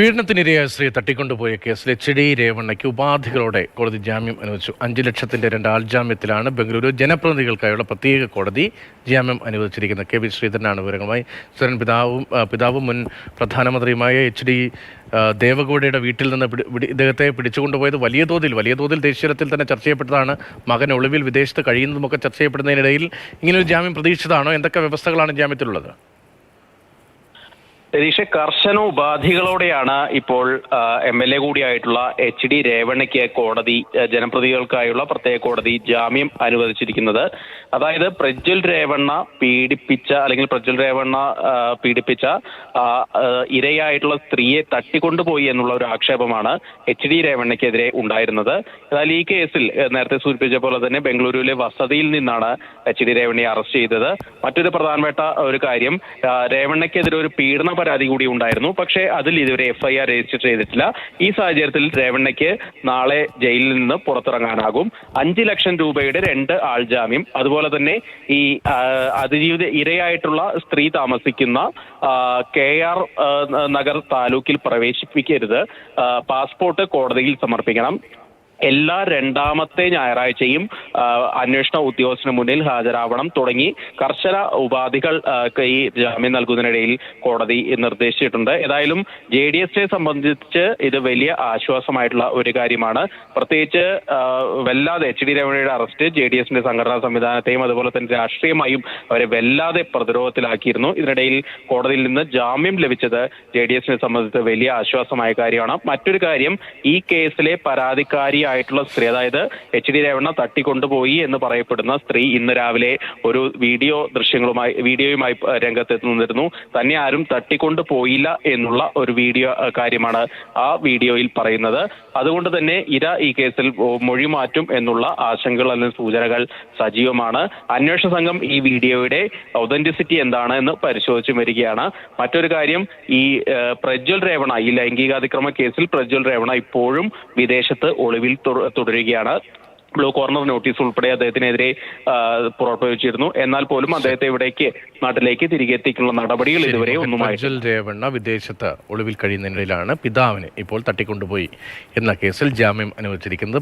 പീഡനത്തിനിരയായ സ്ത്രീ തട്ടിക്കൊണ്ടുപോയ കേസിൽ എച്ച് ഡി രേവണ്ണയ്ക്ക് ഉപാധികളോടെ കോടതി ജാമ്യം അനുവദിച്ചു. അഞ്ച് ലക്ഷത്തിന്റെ രണ്ട് ആൾജാമ്യത്തിലാണ് ബംഗളൂരു ജനപ്രതിനിധികൾക്കായുള്ള പ്രത്യേക കോടതി ജാമ്യം അനുവദിച്ചിരിക്കുന്നത്. കെ വി ശ്രീധരനാണ് വിവരങ്ങളുമായി. സ്വരൻ പിതാവും പിതാവും മുൻ പ്രധാനമന്ത്രിയുമായ എച്ച് ഡി ദേവഗൌഡയുടെ വീട്ടിൽ നിന്ന് ഇദ്ദേഹത്തെ പിടിച്ചുകൊണ്ടുപോയത് വലിയ തോതിൽ വലിയ തോതിൽ ദേശീയതലത്തിൽ തന്നെ ചർച്ച ചെയ്യപ്പെട്ടതാണ്. മകൻ ഒളിവിൽ വിദേശത്ത് കഴിയുന്നതുമൊക്കെ ചർച്ച ചെയ്യപ്പെടുന്നതിനിടയിൽ ഇങ്ങനൊരു ജാമ്യം പ്രതീക്ഷിച്ചതാണോ? എന്തൊക്കെ വ്യവസ്ഥകളാണ് ജാമ്യത്തിലുള്ളത്? രതീഷ് കർശന ഉപാധികളോടെയാണ് ഇപ്പോൾ എം എൽ എ കൂടിയായിട്ടുള്ള എച്ച് ഡി രേവണ്ണയ്ക്ക് കോടതി ജനപ്രതികൾക്കായുള്ള പ്രത്യേക കോടതി ജാമ്യം അനുവദിച്ചിരിക്കുന്നത്. അതായത് പ്രജ്വൽ രേവണ്ണ പീഡിപ്പിച്ച അല്ലെങ്കിൽ പ്രജ്വൽ രേവണ്ണ പീഡിപ്പിച്ച ഇരയായിട്ടുള്ള സ്ത്രീയെ തട്ടിക്കൊണ്ടുപോയി എന്നുള്ള ഒരു ആക്ഷേപമാണ് എച്ച് ഡി രേവണ്ണയ്ക്കെതിരെ ഉണ്ടായിരുന്നത്. എന്നാൽ ഈ കേസിൽ നേരത്തെ സൂചിപ്പിച്ച പോലെ തന്നെ ബംഗളൂരുവിലെ വസതിയിൽ നിന്നാണ് എച്ച് ഡി രേവണ്ണയെ അറസ്റ്റ് ചെയ്തത്. മറ്റൊരു പ്രധാനപ്പെട്ട ഒരു കാര്യം രേവണ്ണയ്ക്കെതിരെ ഒരു പീഡന പരാതി കൂടി ഉണ്ടായിരുന്നു. പക്ഷേ അതിൽ ഇതുവരെ എഫ്ഐആർ രജിസ്റ്റർ ചെയ്തിട്ടില്ല. ഈ സാഹചര്യത്തിൽ രേവണ്ണയ്ക്ക് നാളെ ജയിലിൽ നിന്ന് പുറത്തിറങ്ങാനാകും. അഞ്ച് ലക്ഷം രൂപയുടെ രണ്ട് ആൾജാമ്യം. അതുപോലെ തന്നെ ഈ അതിജീവിത ഇരയായിട്ടുള്ള സ്ത്രീ താമസിക്കുന്ന കെ ആർ നഗർ താലൂക്കിൽ പ്രവേശിപ്പിക്കരുത്. പാസ്പോർട്ട് കോടതിയിൽ സമർപ്പിക്കണം. എല്ലാ രണ്ടാമത്തെ ഞായറാഴ്ചയും അന്വേഷണ ഉദ്യോഗസ്ഥന് മുന്നിൽ ഹാജരാവണം തുടങ്ങി. കർശന ഉപാധികൾ ഈ ജാമ്യം നൽകുന്നതിനിടയിൽ കോടതി നിർദ്ദേശിച്ചിട്ടുണ്ട്. ഏതായാലും ജെ ഡി എസിനെ സംബന്ധിച്ച് ഇത് വലിയ ആശ്വാസമായിട്ടുള്ള ഒരു കാര്യമാണ്. പ്രത്യേകിച്ച് വല്ലാതെ എച്ച് ഡി രമണയുടെ അറസ്റ്റ് ജെ ഡി എസിന്റെ സംഘടനാ സംവിധാനത്തെയും അതുപോലെ തന്നെ രാഷ്ട്രീയമായും അവരെ വല്ലാതെ പ്രതിരോധത്തിലാക്കിയിരുന്നു. ഇതിനിടയിൽ കോടതിയിൽ നിന്ന് ജാമ്യം ലഭിച്ചത് ജെ ഡി എസിനെ സംബന്ധിച്ച് വലിയ ആശ്വാസമായ കാര്യമാണ്. മറ്റൊരു കാര്യം ഈ കേസിലെ പരാതിക്കാരിയായിട്ടുള്ള സ്ത്രീ അതായത് എച്ച് ഡി രമണ തട്ടിക്കൊണ്ടുപോയി എന്ന് പറയപ്പെടുന്ന സ്ത്രീ ഇന്ന് രാവിലെ ഒരു വീഡിയോ ദൃശ്യങ്ങളുമായി വീഡിയോയുമായി രംഗത്തെത്തുന്നിരുന്നു തന്നെ ആരും തട്ടിക്കൊണ്ടു പോയില്ല എന്നുള്ള ഒരു വീഡിയോ കാര്യമാണ് ആ വീഡിയോയിൽ പറയുന്നത്. അതുകൊണ്ട് തന്നെ ഇര ഈ കേസിൽ മൊഴി മാറ്റും എന്നുള്ള ആശങ്കകൾ അല്ലെങ്കിൽ സൂചനകൾ സജീവമാണ്. അന്വേഷണ സംഘം ഈ വീഡിയോയുടെ ഒതന്റിസിറ്റി എന്താണ് എന്ന് പരിശോധിച്ചു വരികയാണ്. മറ്റൊരു കാര്യം ഈ പ്രജ്വൽ രേവണ ഈ ലൈംഗികാതിക്രമ കേസിൽ പ്രജ്വൽ രേവണ ഇപ്പോഴും വിദേശത്ത് ഒളിവിൽ തുടരുകയാണ്. ബ്ലൂ കോർണർ നോട്ടീസ് ഉൾപ്പെടെ അദ്ദേഹത്തിനെതിരെ പുറപ്പെടുവിച്ചിരുന്നു എന്നാൽ പോലും അദ്ദേഹത്തെ ഇവിടേക്ക് നാട്ടിലേക്ക് തിരികെ എത്തിക്കുന്ന നടപടികൾ ഇതുവരെ ഒന്നുമായി രേവണ്ണ വിദേശത്ത് ഒളിവിൽ കഴിയുന്നതിനിടയിലാണ് പിതാവിനെ ഇപ്പോൾ തട്ടിക്കൊണ്ടുപോയി എന്ന കേസിൽ ജാമ്യം അനുവദിച്ചിരിക്കുന്നത്